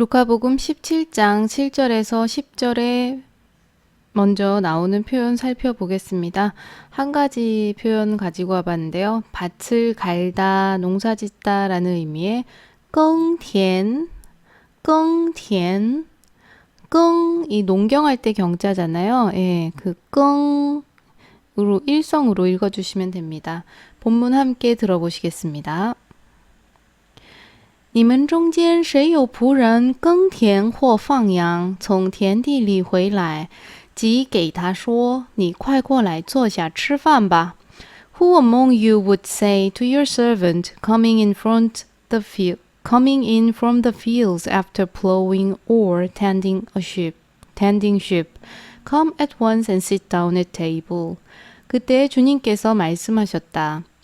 루카복음 17장 7절에서 10절에 먼저 나오는 표현 살펴보겠습니다. 한 가지 표현 가지고 와봤는데요. 밭을 갈다, 농사 짓다 라는 의미의 껑티엔, 껑티엔, 끙, 이 농경할 때 경자잖아요. 예, 그 끙으로 일성으로 읽어주시면 됩니다. 본문 함께 들어보시겠습니다. 你们中间谁有仆人耕田或放羊，从田地里回来，即给他说：“你快过来坐下吃饭吧。” Who among you would say to your servant coming in front the field, coming in from the fields after plowing or tending a sheep, tending sheep, come at once and sit down at table? 그때 주님께서 말씀하셨다.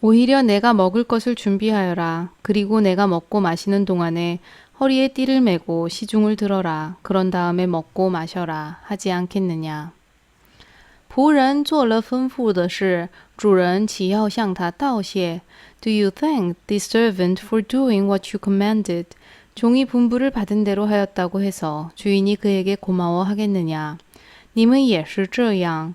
오히려 내가 먹을 것을 준비하여라. 그리고 내가 먹고 마시는 동안에 허리에 띠를 메고 시중을 들어라. 그런 다음에 먹고 마셔라. 하지 않겠느냐. 仆人做了吩咐的事，主人岂要向他道谢？Do you thank the servant for doing what you commanded? 종이 분부를 받은 대로 하였다고 해서 주인이 그에게 고마워하겠느냐? 你们也是这样，